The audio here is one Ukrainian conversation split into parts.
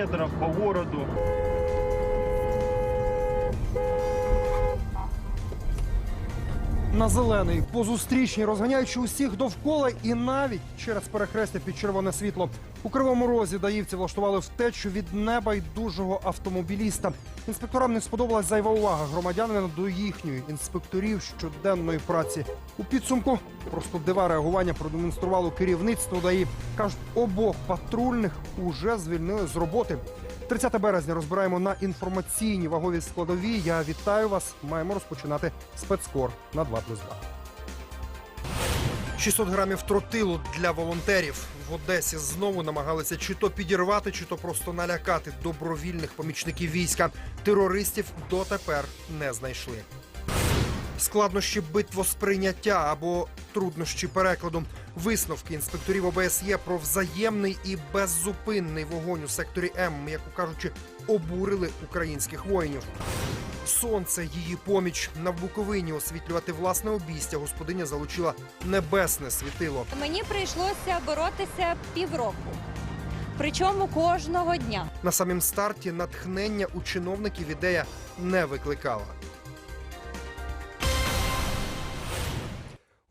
километров по городу. На зелений, по зустрічній, розганяючи усіх довкола і навіть через перехрестя під червоне світло. У кривому розі даївці влаштували втечу від небайдужого автомобіліста. Інспекторам не сподобалась зайва увага громадянина до їхньої інспекторів щоденної праці. У підсумку просто дива реагування продемонструвало керівництво ДАІ. кажуть, обох патрульних уже звільнили з роботи. 30 березня розбираємо на інформаційні вагові складові. Я вітаю вас. Маємо розпочинати спецкор на 2 плюс 2. 600 грамів тротилу для волонтерів в Одесі знову намагалися чи то підірвати, чи то просто налякати добровільних помічників війська. Терористів дотепер не знайшли. Складнощі битвосприйняття або труднощі перекладу. Висновки інспекторів ОБСЄ про взаємний і беззупинний вогонь у секторі М, м'яко кажучи, обурили українських воїнів. Сонце її поміч на Буковині освітлювати власне обійстя. Господиня залучила небесне світило. Мені прийшлося боротися півроку. Причому кожного дня. На самім старті натхнення у чиновників ідея не викликала.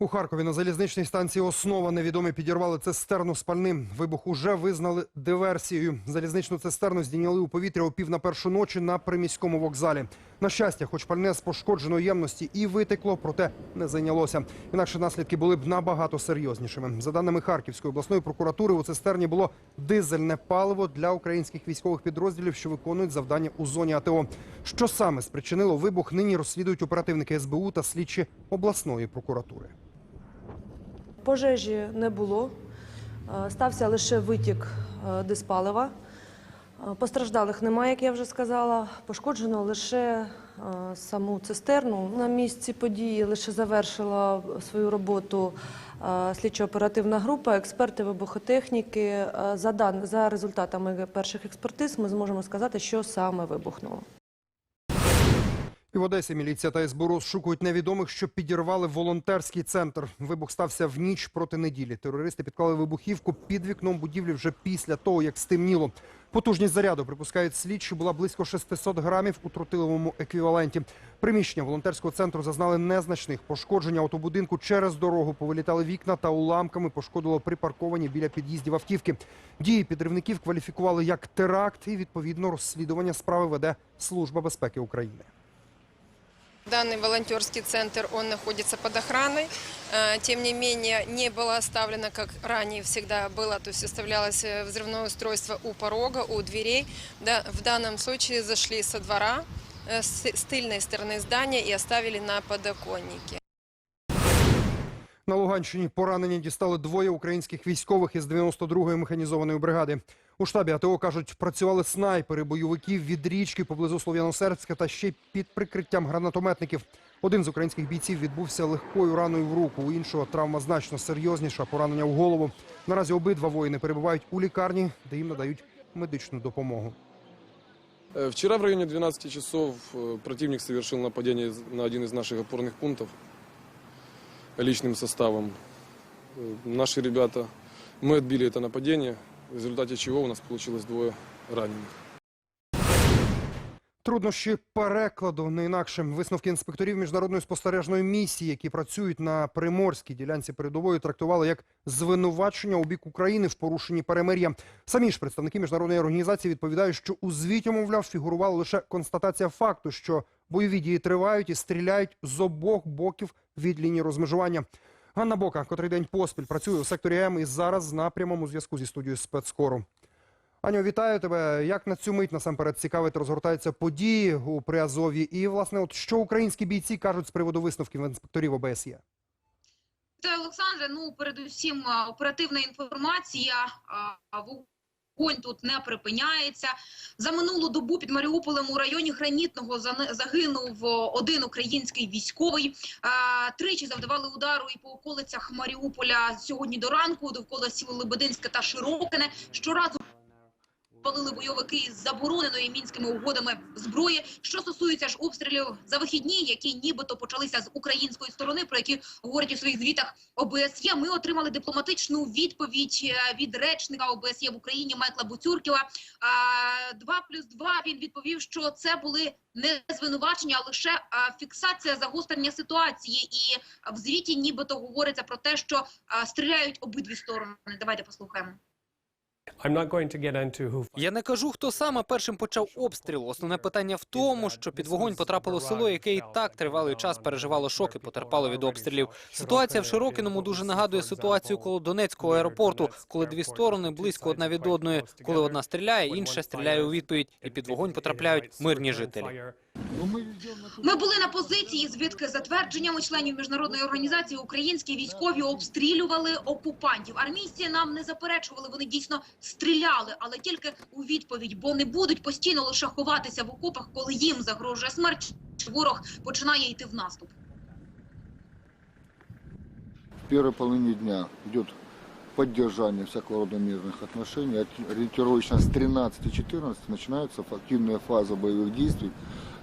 У Харкові на залізничній станції Основа невідомі підірвали цистерну з пальним. Вибух уже визнали диверсією. Залізничну цистерну здійняли у повітря о пів на першу ночі на приміському вокзалі. На щастя, хоч пальне з пошкодженої ємності і витекло, проте не зайнялося. Інакше наслідки були б набагато серйознішими. За даними Харківської обласної прокуратури, у цистерні було дизельне паливо для українських військових підрозділів, що виконують завдання у зоні АТО. Що саме спричинило вибух, нині розслідують оперативники СБУ та слідчі обласної прокуратури. Пожежі не було. Е, Стався лише витік е, диспалива. Е, Постраждалих немає, як я вже сказала. Пошкоджено лише саму цистерну. На місці події лише завершила свою роботу слідчо-оперативна група, експерти вибухотехніки. За результатами перших експертиз ми зможемо сказати, що саме вибухнуло. І в Одесі міліція та СБУ розшукують невідомих, що підірвали волонтерський центр. Вибух стався в ніч проти неділі. Терористи підклали вибухівку під вікном будівлі вже після того, як стемніло. Потужність заряду, припускають слідчі, була близько 600 грамів у тротиловому еквіваленті. Приміщення волонтерського центру зазнали незначних пошкоджень автобудинку через дорогу. Повилітали вікна та уламками пошкодило припарковані біля під'їздів автівки. Дії підривників кваліфікували як теракт і відповідно розслідування справи веде Служба безпеки України. Данный волонтерский центр, он находится под охраной. Э, Тем не менее, не было оставлено, как ранее всегда было, то есть оставлялось э, взрывное устройство у порога, у дверей. Да, в данном случае зашли со двора, э, с с тыльной стороны здания и оставили на подоконнике. На Луганщині поранені дістали двоє українських військових із 92-ї механізованої бригади. У штабі АТО кажуть, працювали снайпери бойовиків від річки поблизу Слов'яно-Сербська та ще й під прикриттям гранатометників. Один з українських бійців відбувся легкою раною в руку. У іншого травма значно серйозніша, поранення в голову. Наразі обидва воїни перебувають у лікарні, де їм надають медичну допомогу. Э, Вчера в районе 12 часов э, противник совершил нападение на один из наших опорных пунктов личным составом. Э, Наши ребята, мы отбили это нападение, в результате чего у нас получилось двое раненых. Труднощі перекладу не інакше висновки інспекторів міжнародної спостережної місії, які працюють на приморській ділянці передової, трактували як звинувачення у бік України в порушенні перемир'я. Самі ж представники міжнародної організації відповідають, що у звіті, мовляв, фігурувала лише констатація факту, що бойові дії тривають і стріляють з обох боків від лінії розмежування. Ганна Бока, котрий день поспіль працює у секторі М і зараз на прямому зв'язку зі студією спецкору. Аню, вітаю тебе. Як на цю мить насамперед цікавить розгортаються події у Приазові? І, власне, от що українські бійці кажуть з приводу висновків інспекторів ОБСЄ? Олександре. Ну, передусім, оперативна інформація. а, Вогонь тут не припиняється. За минулу добу під Маріуполем у районі Гранітного загинув один український військовий. Тричі завдавали удару і по околицях Маріуполя сьогодні до ранку, довкола сіл Лебединське та Широкине. Щоразу Палили бойовики із забороненої мінськими угодами зброї. Що стосується ж обстрілів за вихідні, які нібито почалися з української сторони, про які говорять у своїх звітах ОБСЄ, ми отримали дипломатичну відповідь е, від речника ОБСЄ в Україні Майкла Буцюрківа. Два плюс два він відповів, що це були не звинувачення, а лише фіксація загострення ситуації. І в звіті нібито говориться про те, що стріляють обидві сторони. Давайте послухаємо. Я не кажу, хто саме першим почав обстріл. Основне питання в тому, що під вогонь потрапило село, яке і так тривалий час переживало шок і потерпало від обстрілів. Ситуація в Широкіному дуже нагадує ситуацію коло Донецького аеропорту, коли дві сторони близько одна від одної. Коли одна стріляє, інша стріляє у відповідь, і під вогонь потрапляють мирні жителі. Ми були на позиції, звідки за твердженнями членів міжнародної організації українські військові обстрілювали окупантів. Армійці нам не заперечували, вони дійсно стріляли, але тільки у відповідь, бо не будуть постійно лише ховатися в окопах, коли їм загрожує смерть. чи Ворог починає йти в наступ. В первой половине дня идет поддержание всякого рода мирных отношений. Ори- Ориентировочно с 13-14 начинается активная фаза боевых действий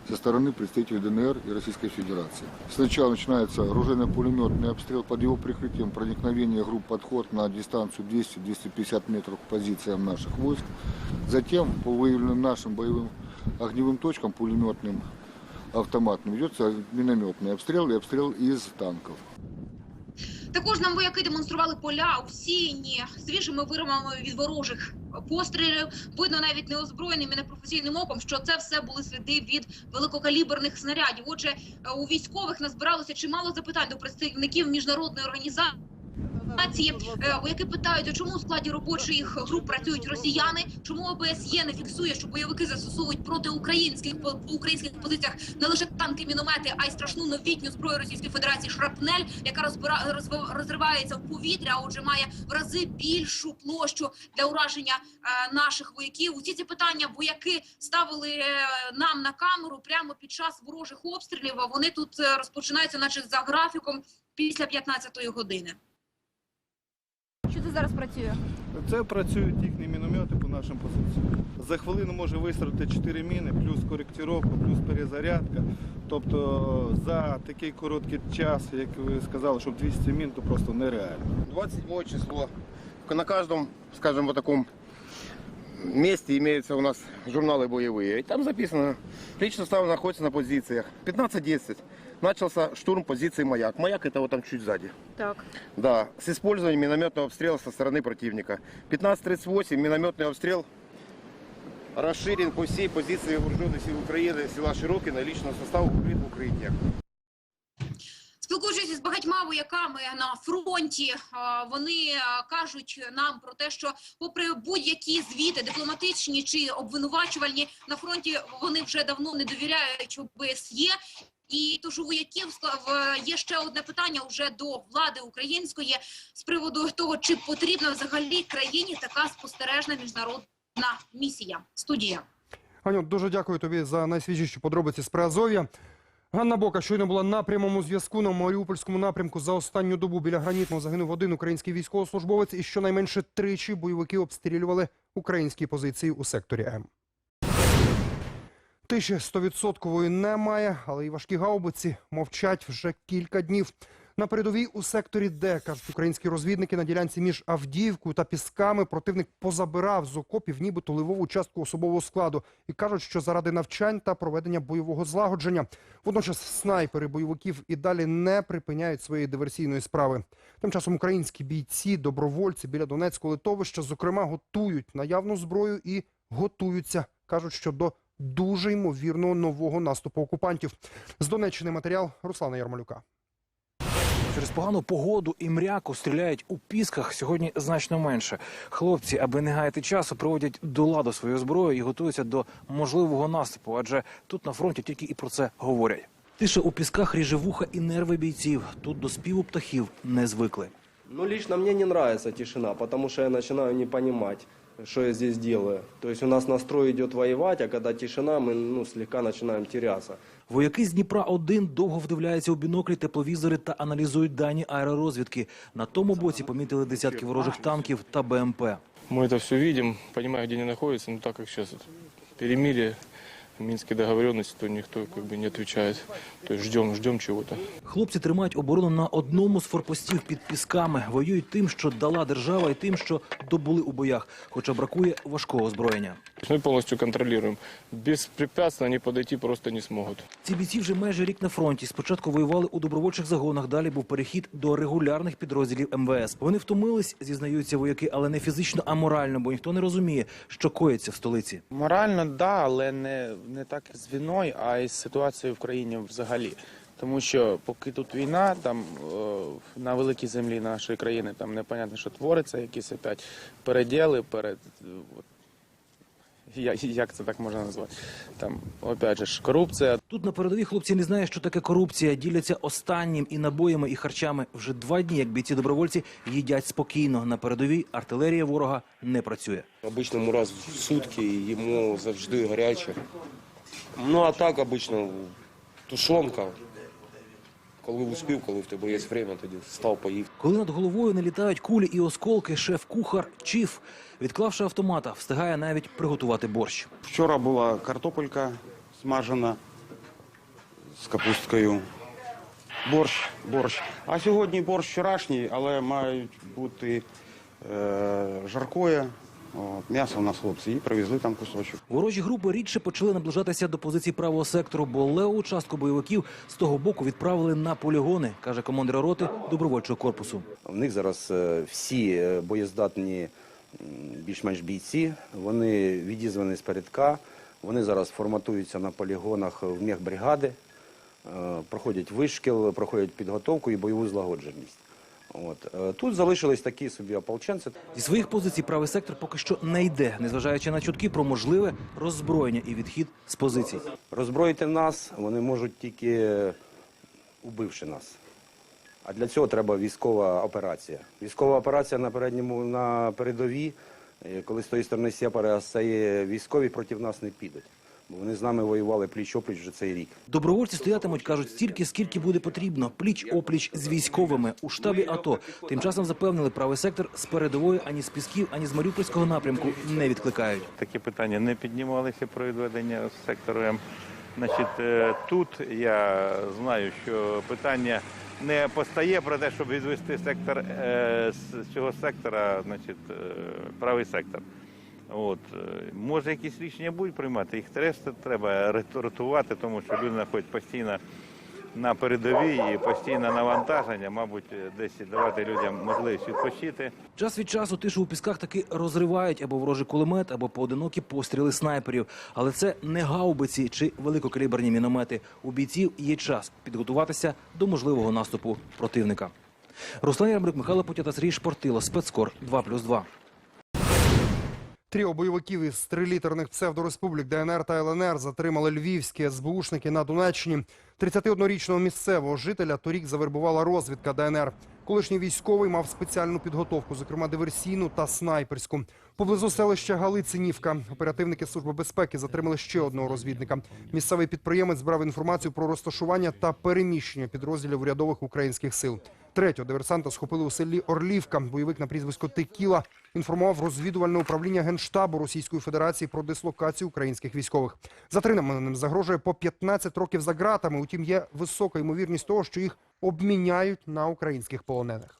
со стороны представителей ДНР и Российской Федерации. Сначала начинается оружейно-пулеметный обстрел под его прикрытием, проникновение групп подход на дистанцию 200-250 метров к позициям наших войск. Затем по выявленным нашим боевым огневым точкам, пулеметным, автоматным, ведется минометный обстрел и обстрел из танков. Також нам вояки демонстрували поля усіяні свіжими виривами від ворожих пострілів. Видно навіть неозброєним і непрофесійним оком, що це все були сліди від великокаліберних снарядів. Отже, е, у військових назбиралося чимало запитань до представників міжнародної організації. Е, Вояки питають, чому у складі робочих груп працюють росіяни? Чому ОБСЄ не фіксує, що бойовики застосовують проти українських по українських позиціях не лише танки, міномети, а й страшну новітню зброю Російської Федерації шрапнель, яка розбира розривається в повітря, а отже має в рази більшу площу для ураження е, наших вояків. Усі ці питання вояки ставили е, нам на камеру прямо під час ворожих обстрілів. Вони тут розпочинаються, наче за графіком, після 15-ї години Що це зараз працює? Це працюють їхні міномети по нашим позиціям. За хвилину може вистрілити 4 міни, плюс коректировка, плюс перезарядка. Тобто за такий короткий час, як ви сказали, щоб 200 мін, то просто нереально. 27 число. На каждом, скажем, вот таком месте имеются у нас журналы боевые. И там записано, личный состав находится на позициях. 15-10. Начался штурм позиции «Маяк». «Маяк» это вот там чуть сзади. Так. Да, с использованием минометного обстрела со стороны противника. 15.38 минометный обстрел расширен по всей позиции вооруженных сил Украины, села Широкино, личного состава укрыт в укрытиях. Спілкуючись із багатьма вояками на фронті, а, вони а, кажуть нам про те, що, попри будь-які звіти, дипломатичні чи обвинувачувальні, на фронті вони вже давно не довіряють ОБСЄ. і тож у вояків є ще одне питання вже до влади української з приводу того, чи потрібна взагалі країні така спостережна міжнародна місія. Студія. Аню, дуже дякую тобі за найсвіжіші подробиці з Приазов'я. Ганна Бока щойно була на прямому зв'язку на Маріупольському напрямку. За останню добу біля гранітного загинув один український військовослужбовець і щонайменше тричі бойовики обстрілювали українські позиції у секторі М. Тиші стовідсоткової немає, але і важкі гаубиці мовчать вже кілька днів. На передовій у секторі Д, кажуть українські розвідники, на ділянці між Авдіївкою та Пісками противник позабирав з окопів нібито ливову частку особового складу і кажуть, що заради навчань та проведення бойового злагодження. Водночас снайпери бойовиків і далі не припиняють своєї диверсійної справи. Тим часом українські бійці, добровольці біля Донецького литовища, зокрема, готують наявну зброю і готуються. кажуть, що до дуже ймовірного нового наступу окупантів. З Донеччини матеріал Руслана Ярмолюка. Через погану погоду і мряку стріляють у пісках сьогодні значно менше. Хлопці, аби не гаяти часу, приводять до ладу свою зброю і готуються до можливого наступу, адже тут на фронті тільки і про це говорять. Тиша у пісках ріже вуха і нерви бійців. Тут до співу птахів не звикли. Ну, лично мне не нравится тишина, потому что я начинаю не понимать, что я здесь делаю. То есть у нас настрой идет воевать, а когда тишина, мы ну, слегка начинаем теряться. Вояки з Дніпра 1 довго вдивляються у біноклі, тепловізори та аналізують дані аеророзвідки. На тому боці помітили десятки ворожих танків та БМП. Мы это все видим, понимаем, где они находятся, но так как сейчас это перемирие, Минские договоренности, то никто как бы не отвечает. То есть ждем, ждем чего-то. Хлопці тримають оборону на одному з форпостів під пісками. Воюють тим, що дала держава, і тим, що добули у боях. Хоча бракує важкого озброєння. Мы полностью контролируем. Беспрепятственно они подойти просто не смогут. Ці бійці вже майже рік на фронті. Спочатку воювали у добровольчих загонах. Далі був перехід до регулярних підрозділів МВС. Вони втомились, зізнаються вояки, але не фізично, а морально, бо ніхто не розуміє, що коїться в столиці. Морально, да, але не, не так з війною, а із ситуацією в країні взагалі. Тому що поки тут війна, там е, на великій землі нашої країни там непонятно, що твориться, якісь опять переділи, перед е, я- як це так можна назвати? Там опять же ж корупція. Тут на передовій хлопці не знають, що таке корупція. Діляться останнім і набоями, і харчами. Вже два дні, як бійці добровольці їдять спокійно. На передовій артилерія ворога не працює. Обычному раз в сутки йому завжди гаряче. Ну а так обично тушонка. Коли успів, коли в тебе є время, тоді став поїв. Коли над головою не літають кулі і осколки, шеф-кухар Чіф, відклавши автомата, встигає навіть приготувати борщ. Вчора була картопелька смажена з капусткою. Борщ, борщ. А сьогодні борщ вчорашній, але мають бути е, жаркоє. От, м'ясо у нас хлопці і привезли там кусочок. Ворожі групи рідше почали наближатися до позицій правого сектору, бо леву частку бойовиків з того боку відправили на полігони, каже командир роти добровольчого корпусу. В них зараз е, всі е, боєздатні більш-менш бійці. Вони відізвані з передка. Вони зараз форматуються на полігонах в мехбригади, е, проходять вишкіл, проходять підготовку і бойову злагодженість. От. Е, Тут залишились такі собі ополченці. Зі своїх позицій правий сектор поки що не йде, незважаючи на чутки про можливе роззброєння і відхід з позицій. Роззброїти нас вони можуть тільки е, убивши нас. А для цього треба військова операція. Військова операція на передньому на передовій, е, коли з тої сторони сепари, а з цієї військові проти нас не підуть. Бо вони з нами воювали пліч-опліч вже цей рік. Добровольці стоятимуть, кажуть, стільки, скільки буде потрібно, пліч-опліч з військовими у штабі АТО. Тим часом запевнили, правий сектор з передової ані з Пісків, ані з Маріупольського напрямку не відкликають. Такі питання не піднімалися про відведення сектору М. Значить, е, тут я знаю, що питання не постає про те, щоб відвести сектор е, з цього сектора, значить, е, правий сектор. От е, може якісь рішення будуть приймати, їх треба ротувати, тому що люди знаходять постійно на передовій і постійне навантаження, мабуть, десь давати людям можливість відпочити. Час від часу тишу у пісках таки розривають або ворожий кулемет, або поодинокі постріли снайперів. Але це не гаубиці чи великокаліберні міномети. У бійців є час підготуватися до можливого наступу противника. Руслан Ярмрик, Михайло Путята, Сергій Шпортило, спецкор 2+,2. Тріо бойовиків із трилітерних псевдореспублік ДНР та ЛНР затримали львівські СБУшники на Донеччині. 31-річного місцевого жителя торік завербувала розвідка ДНР. Колишній військовий мав спеціальну підготовку, зокрема диверсійну та снайперську. Поблизу селища Галицинівка оперативники Служби безпеки затримали ще одного розвідника. Місцевий підприємець збирав інформацію про розташування та переміщення підрозділів урядових українських сил. Третього диверсанта схопили у селі Орлівка. Бойовик на прізвисько Текіла інформував розвідувальне управління Генштабу Російської Федерації про дислокацію українських військових. Затриманим загрожує по 15 років за ґратами. Утім, є висока ймовірність того, що їх обміняють на українських полонених.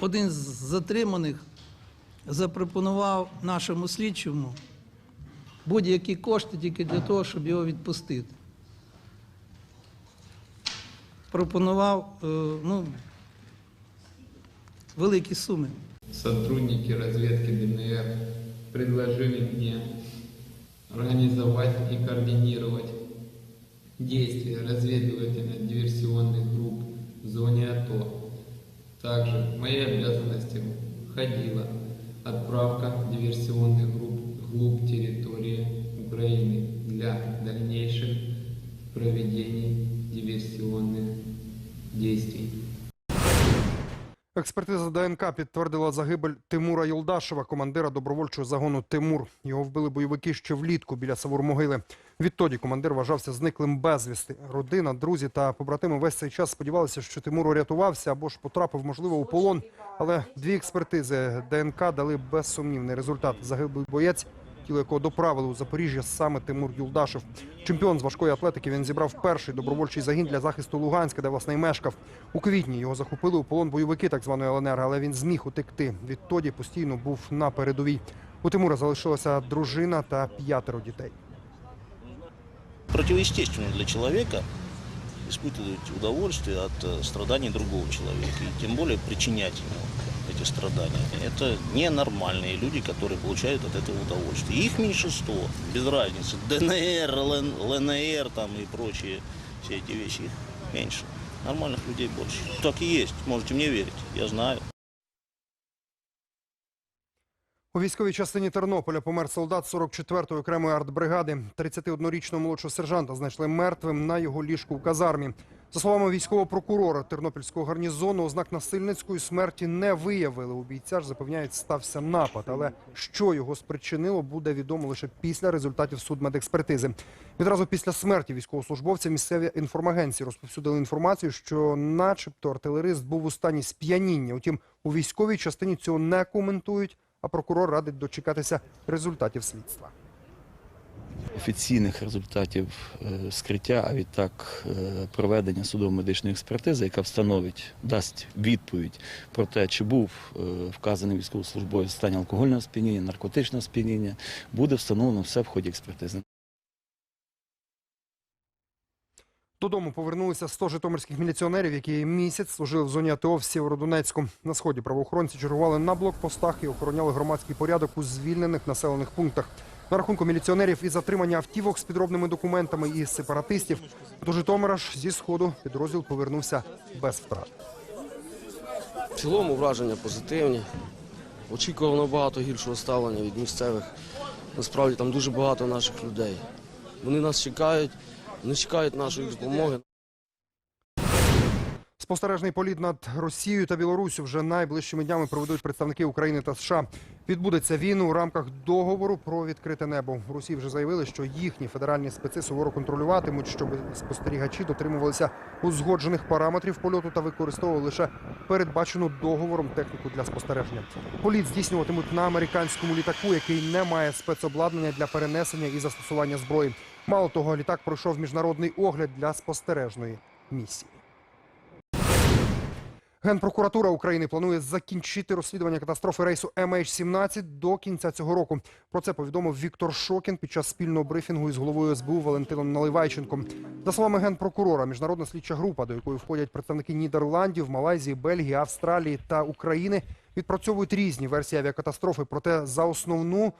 Один з затриманих запропонував нашому слідчому будь-які кошти тільки для того, щоб його відпустити. Пропонував ну, великі суми. сотрудники разведки ДНР предложили мне организовать и координировать действия разведывательно-диверсионных групп в зоне АТО. Также в мои обязанности входила отправка диверсионных групп вглубь территории Украины для дальнейших проведений диверсионных действий. Експертиза ДНК підтвердила загибель Тимура Юлдашева, командира добровольчого загону Тимур. Його вбили бойовики ще влітку біля Савур-могили. Відтоді командир вважався зниклим безвісти. Родина, друзі та побратими весь цей час сподівалися, що Тимур урятувався або ж потрапив, можливо, у полон. Але дві експертизи ДНК дали безсумнівний результат. Загиблий боєць, тіло якого доправили у Запоріжжя саме Тимур Юлдашев. Чемпіон з важкої атлетики він зібрав перший добровольчий загін для захисту Луганська, де власне й мешкав. У квітні його захопили у полон бойовики так званої ЛНР, але він зміг утекти. Відтоді постійно був на передовій. У Тимура залишилася дружина та п'ятеро дітей. противоестественно для человека испытывать удовольствие от э, страданий другого человека, и тем более причинять ему эти страдания. Это ненормальные люди, которые получают от этого удовольствие. Их меньшинство, без разницы, ДНР, ЛН, ЛНР там и прочие все эти вещи, их меньше. Нормальных людей больше. Так и есть, можете мне верить, я знаю. У військовій частині Тернополя помер солдат 44-ї окремої артбригади. 31-річного молодшого сержанта знайшли мертвим на його ліжку в казармі. За словами військового прокурора Тернопільського гарнізону, ознак насильницької смерті не виявили. У бійця ж запевняють, стався напад. Але що його спричинило, буде відомо лише після результатів судмедекспертизи. Відразу після смерті військовослужбовця місцеві інформагенції розповсюдили інформацію, що, начебто, артилерист був у стані сп'яніння. Утім, у військовій частині цього не коментують. А прокурор радить дочекатися результатів слідства. Офіційних результатів е, скриття, а відтак е, проведення судово-медичної експертизи, яка встановить, дасть відповідь про те, чи був е, вказаний військовослужбовець в стані алкогольного сп'яніння, наркотичного сп'яніння, буде встановлено все в ході експертизи. Додому повернулися 100 житомирських міліціонерів, які місяць служили в зоні АТО в Сєвєродонецьку. На сході правоохоронці чергували на блокпостах і охороняли громадський порядок у звільнених населених пунктах. На рахунку міліціонерів і затримання автівок з підробними документами і сепаратистів. До Житомира ж зі сходу підрозділ повернувся без втрат. В цілому враження позитивні. Очікував набагато гіршого ставлення від місцевих. Насправді там дуже багато наших людей. Вони нас чекають, вони чекають нашої допомоги. Спостережний політ над Росією та Білоруссю вже найближчими днями проведуть представники України та США. Відбудеться він у рамках договору про відкрите небо. В Росії вже заявили, що їхні федеральні специ суворо контролюватимуть, щоб спостерігачі дотримувалися узгоджених параметрів польоту та використовували лише передбачену договором техніку для спостереження. Політ здійснюватимуть на американському літаку, який не має спецобладнання для перенесення і застосування зброї. Мало того, літак пройшов міжнародний огляд для спостережної місії. Генпрокуратура України планує закінчити розслідування катастрофи рейсу MH17 до кінця цього року. Про це повідомив Віктор Шокін під час спільного брифінгу із головою СБУ Валентином Наливайченком. За словами генпрокурора, міжнародна слідча група, до якої входять представники Нідерландів, Малайзії, Бельгії, Австралії та України, відпрацьовують різні версії авіакатастрофи. Проте за основну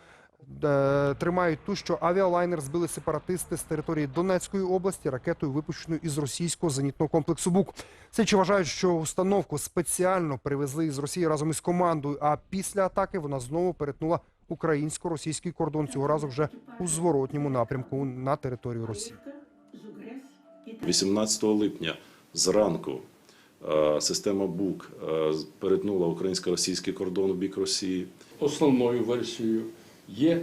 тримають ту, що авіалайнер збили сепаратисти з території Донецької області ракетою, випущеною із російського зенітного комплексу БУК. Слідчі вважають, що установку спеціально привезли із Росії разом із командою. А після атаки вона знову перетнула українсько-російський кордон цього разу вже у зворотньому напрямку на територію Росії. 18 липня зранку е, система БУК е, перетнула українсько-російський кордон у бік Росії. Основною версією є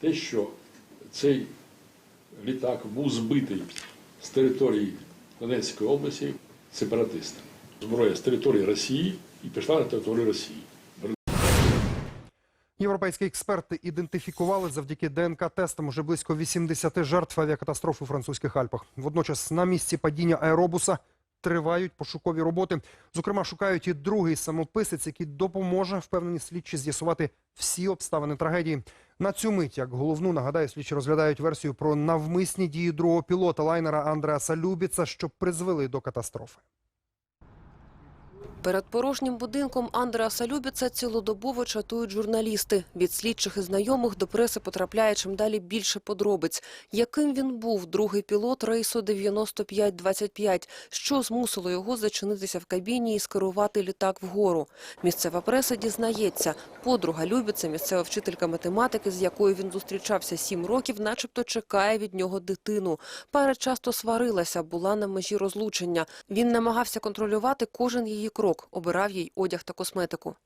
те, що цей літак був збитий з території Донецької області сепаратистами. Зброя з території Росії і пішла на територію Росії. Європейські експерти ідентифікували завдяки ДНК-тестам уже близько 80 жертв авіакатастрофи у французьких Альпах. Водночас на місці падіння аеробуса тривають пошукові роботи. Зокрема, шукають і другий самописець, який допоможе впевнені слідчі з'ясувати всі обставини трагедії. На цю мить, як головну, нагадаю, слідчі розглядають версію про навмисні дії другого пілота лайнера Андреаса Любіца, що призвели до катастрофи. Перед порожнім будинком Андреаса Любіца цілодобово чатують журналісти. Від слідчих і знайомих до преси потрапляє чим далі більше подробиць. Яким він був, другий пілот рейсу 9525? Що змусило його зачинитися в кабіні і скерувати літак вгору? Місцева преса дізнається. Подруга Любіца, місцева вчителька математики, з якою він зустрічався сім років, начебто чекає від нього дитину. Пара часто сварилася, була на межі розлучення. Він намагався контролювати кожен її крок. Жінок, обирав їй одяг та косметику.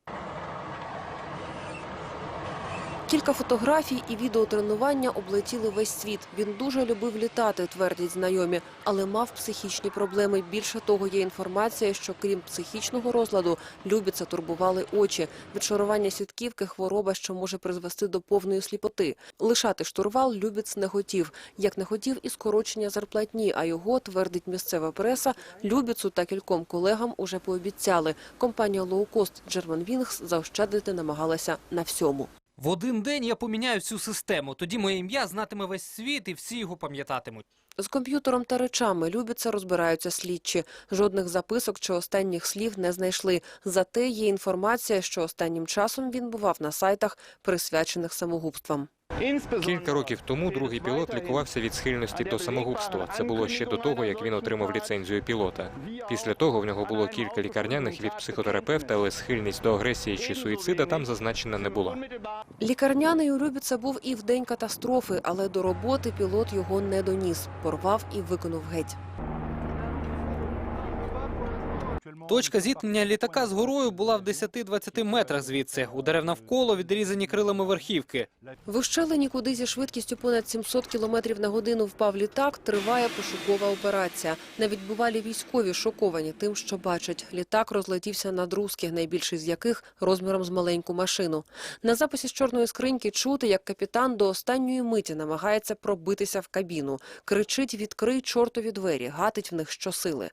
Кілька фотографій і відеотренування облетіли весь світ. Він дуже любив літати, твердять знайомі, але мав психічні проблеми. Більше того, є інформація, що крім психічного розладу, Любіца турбували очі. Відшарування сітківки – хвороба, що може призвести до повної сліпоти. Лишати штурвал Любіц не хотів. Як не хотів і скорочення зарплатні, а його, твердить місцева преса, Любіцу та кільком колегам уже пообіцяли. Компанія лоукост Germanwings заощадити намагалася на всьому. В один день я поміняю всю систему. Тоді моє ім'я знатиме весь світ і всі його пам'ятатимуть. З комп'ютером та речами любиться, розбираються слідчі. Жодних записок чи останніх слів не знайшли. Зате є інформація, що останнім часом він бував на сайтах, присвячених самогубствам. Кілька років тому другий пілот лікувався від схильності до самогубства. Це було ще до того, як він отримав ліцензію пілота. Після того в нього було кілька лікарняних від психотерапевта, але схильність до агресії чи суїцида там зазначена не була. Лікарняний у Любіца був і в день катастрофи, але до роботи пілот його не доніс. Порвав і виконав геть. Точка зіткнення літака з горою була в 10-20 метрах звідси. У дерев навколо відрізані крилами верхівки. В ущелині, куди зі швидкістю понад 700 км на годину впав літак, триває пошукова операція. Навіть бувалі військові шоковані тим, що бачать. Літак розлетівся на друзки, найбільший з яких розміром з маленьку машину. На записі з чорної скриньки чути, як капітан до останньої миті намагається пробитися в кабіну. Кричить «Відкрий чортові двері!», гатить в них щосили.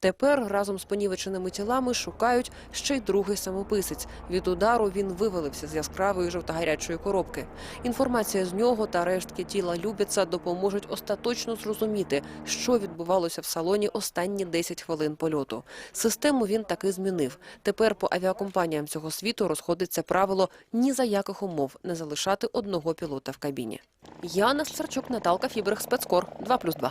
Тепер разом з понівеченими тілами шукають ще й другий самописець. Від удару він вивалився з яскравої жовтогарячої коробки. Інформація з нього та рештки тіла Любіца допоможуть остаточно зрозуміти, що відбувалося в салоні останні 10 хвилин польоту. Систему він таки змінив. Тепер по авіакомпаніям цього світу розходиться правило ні за яких умов не залишати одного пілота в кабіні. Яна Старчук, Наталка Фіберг, спецкор 2+,2.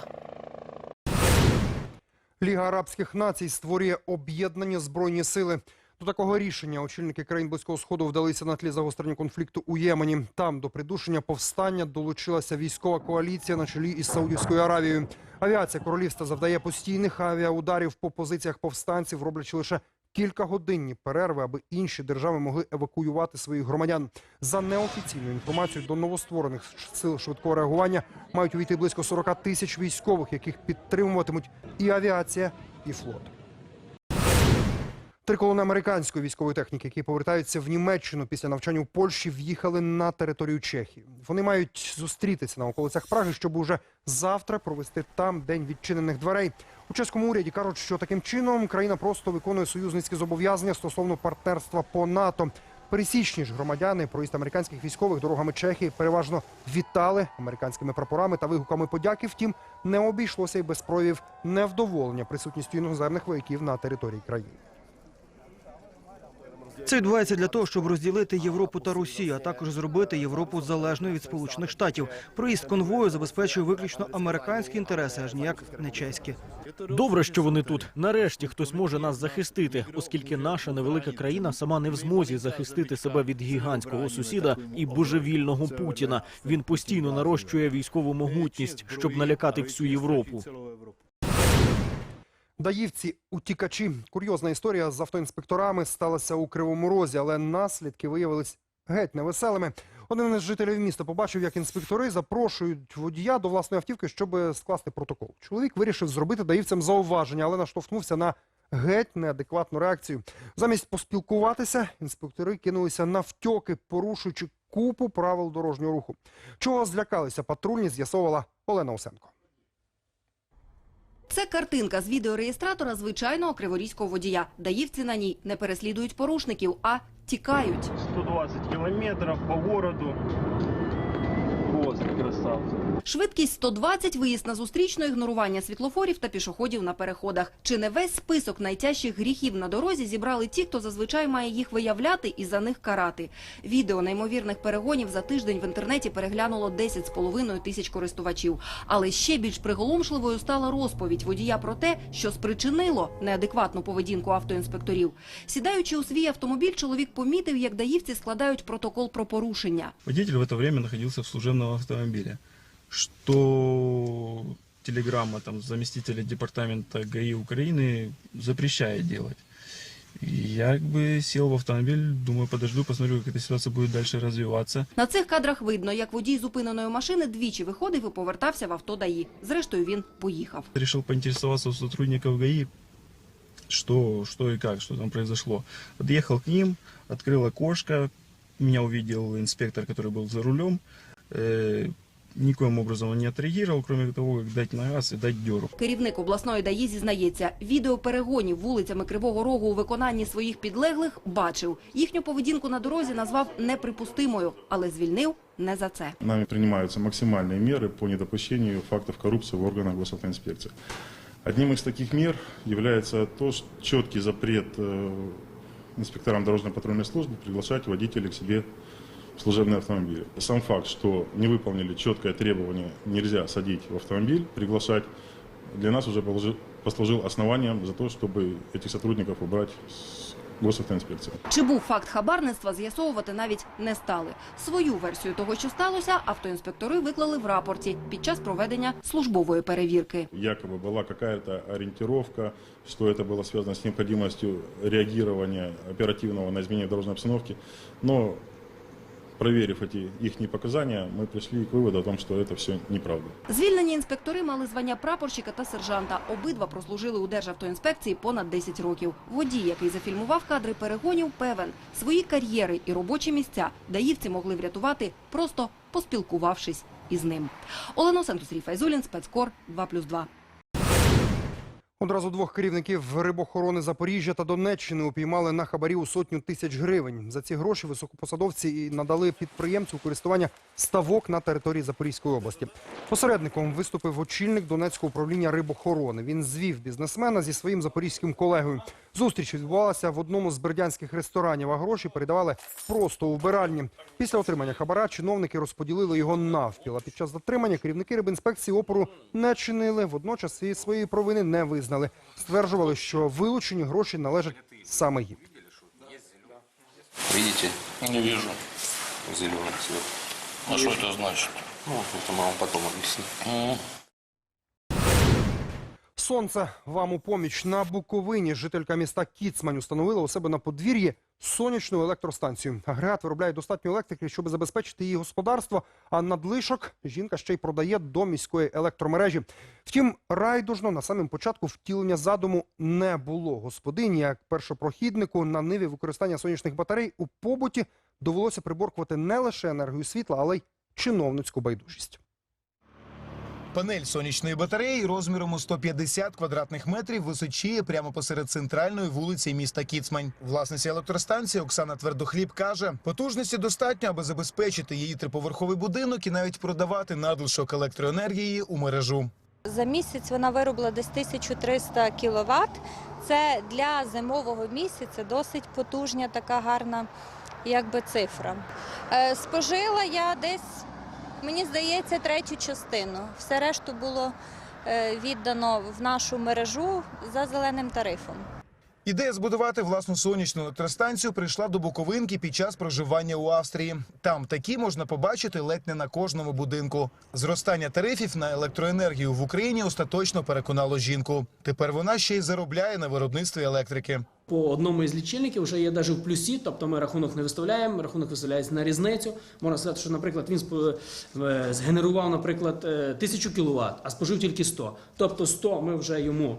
Ліга арабських націй створює об'єднані збройні сили. До такого рішення очільники країн Близького Сходу вдалися на тлі загострення конфлікту у Ємені. Там до придушення повстання долучилася військова коаліція на чолі із Саудівською Аравією. Авіація королівства завдає постійних авіаударів по позиціях повстанців, роблячи лише кількагодинні перерви, аби інші держави могли евакуювати своїх громадян. За неофіційною інформацією до новостворених сил швидкого реагування мають увійти близько 40 тисяч військових, яких підтримуватимуть і авіація, і флот. Три колони американської військової техніки, які повертаються в Німеччину після навчання у Польщі, в'їхали на територію Чехії. Вони мають зустрітися на околицях Праги, щоб уже завтра провести там день відчинених дверей. У чеському уряді кажуть, що таким чином країна просто виконує союзницькі зобов'язання стосовно партнерства по НАТО. Пересічні ж громадяни проїзд американських військових дорогами Чехії переважно вітали американськими прапорами та вигуками подяки. Втім, не обійшлося й без проявів невдоволення присутністю іноземних вояків на території країни. Це відбувається для того, щоб розділити Європу та Росію, а також зробити Європу залежною від Сполучених Штатів. Проїзд конвою забезпечує виключно американські інтереси, аж ніяк не чеські. Добре, що вони тут. Нарешті хтось може нас захистити, оскільки наша невелика країна сама не в змозі захистити себе від гігантського сусіда і божевільного Путіна. Він постійно нарощує військову могутність, щоб налякати всю Європу. Даївці утікачі. Курйозна історія з автоінспекторами сталася у Кривому Розі, але наслідки виявились геть невеселими. Один із жителів міста побачив, як інспектори запрошують водія до власної автівки, щоб скласти протокол. Чоловік вирішив зробити даївцям зауваження, але наштовхнувся на геть неадекватну реакцію. Замість поспілкуватися, інспектори кинулися на втьоки, порушуючи купу правил дорожнього руху. Чого злякалися патрульні, з'ясовувала Олена Осенко. Це картинка з відеореєстратора звичайного криворізького водія. Даївці на ній не переслідують порушників, а тікають. 120 кілометрів по городу. Красавці. Швидкість 120, виїзд на зустрічну, ігнорування світлофорів та пішоходів на переходах. Чи не весь список найтяжчих гріхів на дорозі зібрали ті, хто зазвичай має їх виявляти і за них карати. Відео неймовірних перегонів за тиждень в інтернеті переглянуло 10,5 тисяч користувачів. Але ще більш приголомшливою стала розповідь водія про те, що спричинило неадекватну поведінку автоінспекторів. Сідаючи у свій автомобіль, чоловік помітив, як даївці складають протокол про порушення. Водитель в это время находился в служебном автомобиле, что телеграмма там, заместителя департамента ГАИ Украины запрещает делать. Я как бы сел в автомобиль, думаю, подожду, посмотрю, как эта ситуация будет дальше развиваться. На цих кадрах видно, як водій зупиненої машини двічі виходив і повертався в авто ДАІ. Зрештою, він поїхав. Решил поинтересоваться у сотрудников ГАИ, что, что и как, что там произошло. Подъехал к ним, открыл окошко, меня увидел инспектор, который был за рулем. Э, никоим образом он не отреагировал, кроме того, как дать на газ и дать дёру. Керівник обласної ДАІ зізнається, відео перегонів вулицями Кривого Рогу у виконанні своїх підлеглих бачив. Їхню поведінку на дорозі назвав неприпустимою, але звільнив не за це. Нами принимаются максимальные меры по недопущению фактов коррупции в органах госавтоинспекции. Одним из таких мер является то, что четкий запрет э, инспекторам дорожно-патрульной службы приглашать водителей к себе в служебные автомобили. Сам факт, что не выполнили четкое требование нельзя садить в автомобиль, приглашать, для нас уже положи- послужил основанием за то, чтобы этих сотрудников убрать с госавтоинспекции. Чи був факт хабарництва, з'ясовувати навіть не стали. Свою версію того, що сталося, автоінспектори виклали в рапорті під час проведення службової перевірки. якобы была какая-то ориентировка, что это было связано с необходимостью реагирования оперативного на изменение дорожной обстановки. Но проверив эти их показания, мы пришли к выводу о том, что это все неправда. Звільнені інспектори мали звання прапорщика та сержанта. Обидва прослужили у Державтоінспекції понад 10 років. Водій, який зафільмував кадри перегонів, певен, свої кар'єри і робочі місця даївці могли врятувати, просто поспілкувавшись із ним. Олена Сантусрій Файзулін, спецкор 2+,2. Одразу двох керівників рибохорони Запоріжжя та Донеччини упіймали на хабарі у сотню тисяч гривень. За ці гроші високопосадовці і надали підприємцю користування ставок на території Запорізької області. Посередником виступив очільник Донецького управління рибохорони. Він звів бізнесмена зі своїм запорізьким колегою. Зустріч відбувалася в одному з бердянських ресторанів, а гроші передавали просто у вбиральні. Після отримання хабара чиновники розподілили його навпіл. А під час затримання керівники рибінспекції опору не чинили. Водночас і своєї провини не визнали. Стверджували, що вилучені гроші належать саме їм. Видите? Не вижу. Зеленый цвет. А что это значит? Ну, это мы вам потом объясним. Сонце вам у поміч на Буковині. Жителька міста Кіцмань установила у себе на подвір'ї сонячну електростанцію. Агрегат виробляє достатньо електрики, щоб забезпечити її господарство. А надлишок жінка ще й продає до міської електромережі. Втім, райдужно на самому початку втілення задуму не було. Господині, як першопрохіднику на ниві використання сонячних батарей у побуті довелося приборкувати не лише енергію світла, але й чиновницьку байдужість. Панель сонячної батареї розміром у 150 квадратних метрів височіє прямо посеред центральної вулиці міста Кіцмань. Власниця електростанції Оксана Твердохліб каже, потужності достатньо, аби забезпечити її триповерховий будинок і навіть продавати надлишок електроенергії у мережу. За місяць вона виробила десь 1300 кВт. Це для зимового місяця досить потужня, така гарна якби, цифра. Е, Спожила я десь, мені здається, третю частину. Все решту було е, віддано в нашу мережу за зеленим тарифом. Ідея збудувати власну сонячну електростанцію прийшла до Буковинки під час проживання у Австрії. Там такі можна побачити ледь не на кожному будинку. Зростання тарифів на електроенергію в Україні остаточно переконало жінку. Тепер вона ще й заробляє на виробництві електрики. По одному із лічильників вже є навіть в плюсі, тобто ми рахунок не виставляємо, рахунок виставляється на різницю. Можна сказати, що, наприклад, він е, згенерував, наприклад, е, 1000 кВт, а спожив тільки 100. Тобто 100 ми вже йому,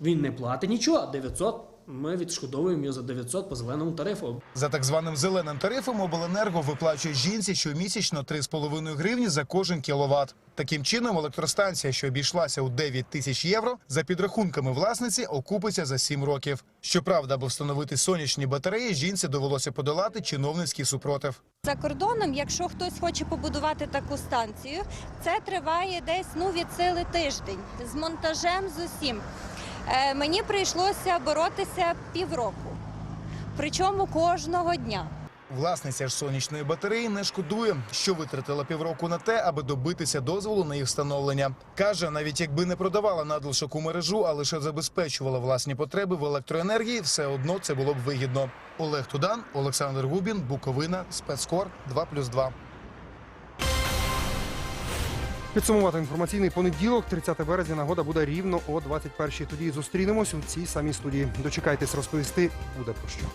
він не платить нічого, а 900 ми відшкодовуємо його за 900 по зеленому тарифу. За так званим зеленим тарифом обленерго виплачує жінці щомісячно 3,5 гривні за кожен кіловат. Таким чином, електростанція, що обійшлася у 9 тисяч євро, за підрахунками власниці окупиться за 7 років. Щоправда, аби встановити сонячні батареї, жінці довелося подолати чиновницький супротив. За кордоном, якщо хтось хоче побудувати таку станцію, це триває десь ну, від сили тиждень з монтажем з усім. Е, мені прийшлося боротися півроку, причому кожного дня. Власниця ж сонячної батареї не шкодує, що витратила півроку на те, аби добитися дозволу на їх встановлення. Каже, навіть якби не продавала надлишок у мережу, а лише забезпечувала власні потреби в електроенергії, все одно це було б вигідно. Олег Тудан, Олександр Губін, Буковина, спецкор 2+,2. Підсумувати інформаційний понеділок, 30 березня, нагода буде рівно о 21-й. Тоді зустрінемось у цій самій студії. Дочекайтесь розповісти буде про що.